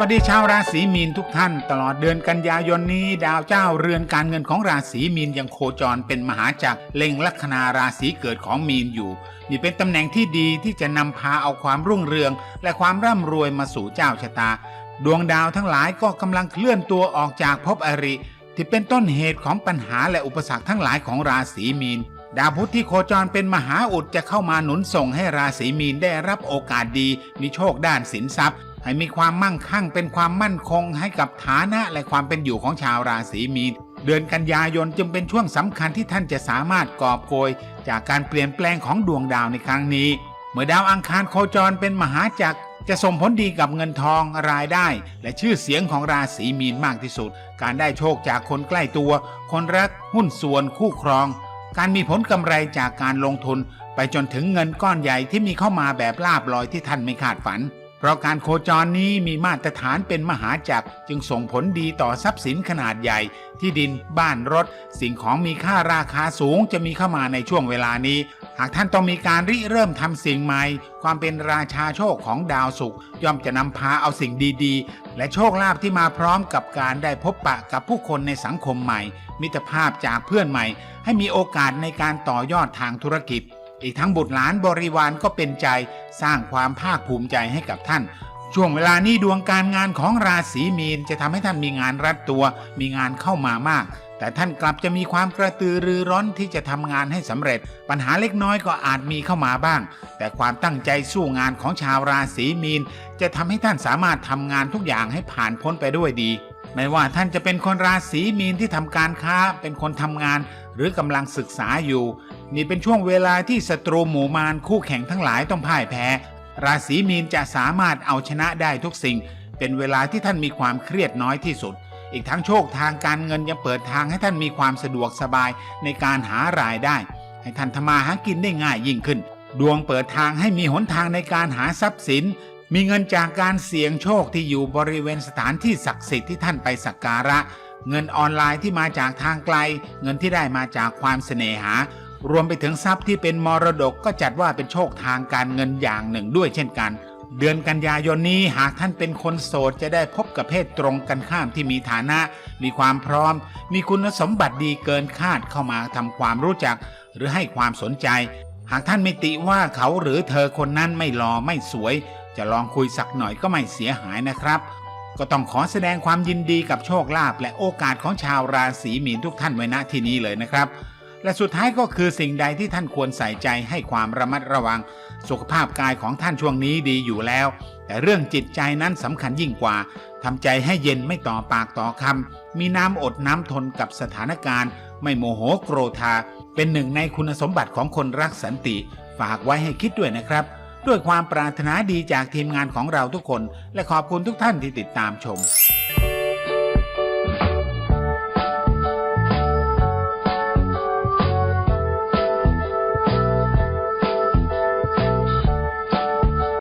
วัสดีชาวราศีมีนทุกท่าน ตลอดเดือนกันยายนนี้ ดาวเจ้าเรือนการเงินของราศีมีนยังโคจรเป็นมหาจักรเล็งลัคนาราศีเกิดของมีนอยู่นี่เป็นตำแหน่งที่ดีที่จะนำพาเอาความรุ่งเรือง และความร่ำรวยมาสู่เจ้าชะตา ดวงดาวทั้งหลายก็กำลังเคลื่อนตัวออกจากภพอริ ที่เป็นต้นเหตุของปัญหาและอุปสรรคทั้งหลายของราศีมีนดาวพุธที่โคจรเป็นมหาอุดจะเข้ามาหนุนส่งให้ราศีมีนได้รับโอกาสดี มีโชคด้านสินทรัพย์ ให้มีความมั่งคั่งเป็นความมั่นคงให้กับฐานะและความเป็นอยู่ของชาวราศีมีนเดือนกันยายนจึงเป็นช่วงสำคัญที่ท่านจะสามารถกอบโกย จากการเปลี่ยนแปลงของดวงดาวในครั้งนี้ เมื่อดาวอังคารโคจรเป็นมหาจักรจะส่งผลดีกับเงินทองรายได้ และชื่อเสียงของราศีมีนมากที่สุด การได้โชคจากคนใกล้ตัว คนรักหุ้นส่วนคู่ครอง การมีผลกำไรจากการลงทุน ไปจนถึงเงินก้อนใหญ่ที่มีเข้ามาแบบลาบลอยที่ท่านไม่คาดฝัน เพราะการโคจรนี้มีมาตรฐานเป็นมหาจักรจึงส่งผลดีต่อทรัพย์สินขนาดใหญ่ ที่ดินบ้านรถ สิ่งของมีค่าราคาสูงจะมีเข้ามาในช่วงเวลานี้ หากท่านต้องมีการริเริ่มทำสิ่งใหม่ ความเป็นราชาโชคของดาวศุกร์ย่อมจะนำพาเอาสิ่งดีๆ และโชคลาภที่มาพร้อมกับการได้พบปะกับผู้คนในสังคมใหม่ มิตรภาพจากเพื่อนใหม่ ให้มีโอกาสในการต่อยอดทางธุรกิจ อีกทั้งบุตรหลานบริวารก็เป็นใจสร้างความภาคภูมิใจให้กับท่าน ช่วงเวลานี้ดวงการงานของราศีมีนจะทำให้ท่านมีงานรัดตัว มีงานเข้ามามาก แต่ท่านกลับจะมีความกระตือรือร้นที่จะทำงานให้สำเร็จ ปัญหาเล็กน้อยก็อาจมีเข้ามาบ้าง แต่ความตั้งใจสู้งานของชาวราศีมีน จะทำให้ท่านสามารถทำงานทุกอย่างให้ผ่านพ้นไปด้วยดีไม่ว่าท่านจะเป็นคนราศีมีนที่ทำการค้า เป็นคนทำงาน หรือกำลังศึกษาอยู่ นี่เป็นช่วงเวลาที่ศัตรูหมู่มารคู่แข่งทั้งหลายต้องพ่ายแพ้ ราศีมีนจะสามารถเอาชนะได้ทุกสิ่ง เป็นเวลาที่ท่านมีความเครียดน้อยที่สุด อีกทั้งโชคทางการเงินยังเปิดทางให้ท่านมีความสะดวกสบายในการหารายได้ ให้ท่านทำมาหากินได้ง่ายยิ่งขึ้น ดวงเปิดทางให้มีหนทางในการหาทรัพย์สิน มีเงินจากการเสี่ยงโชคที่อยู่บริเวณสถานที่ศักดิ์สิทธิ์ที่ท่านไปสักการะ เงินออนไลน์ที่มาจากทางไกล เงินที่ได้มาจากความเสน่หา รวมไปถึงทรัพย์ที่เป็นมรดกก็จัดว่าเป็นโชคทางการเงินอย่างหนึ่งด้วยเช่นกัน เดือนกันยายนนี้หากท่านเป็นคนโสดจะได้พบกับเพศตรงกันข้ามที่มีฐานะ มีความพร้อม มีคุณสมบัติดีเกินคาดเข้ามาทำความรู้จัก หรือให้ความสนใจ หากท่านไม่ติว่าเขาหรือเธอคนนั้นไม่หล่อไม่สวย จะลองคุยสักหน่อยก็ไม่เสียหายนะครับก็ต้องขอแสดงความยินดีกับโชคลาภและโอกาสของชาวราศีมีนทุกท่านไว้ณที่นี้เลยนะครับ และสุดท้ายก็คือสิ่งใดที่ท่านควรใส่ใจให้ความระมัดระวัง สุขภาพกายของท่านช่วงนี้ดีอยู่แล้ว แต่เรื่องจิตใจนั้นสำคัญยิ่งกว่าทำใจให้เย็นไม่ต่อปากต่อคำมีน้ำอดน้ำทนกับสถานการณ์ ไม่โมโหโกรธา เป็นหนึ่งในคุณสมบัติของคนรักสันติ ฝากไว้ให้คิดด้วยนะครับ ด้วยความปรารถนาดีจากทีมงานของเราทุกคน และขอบคุณทุกท่านที่ติดตามชม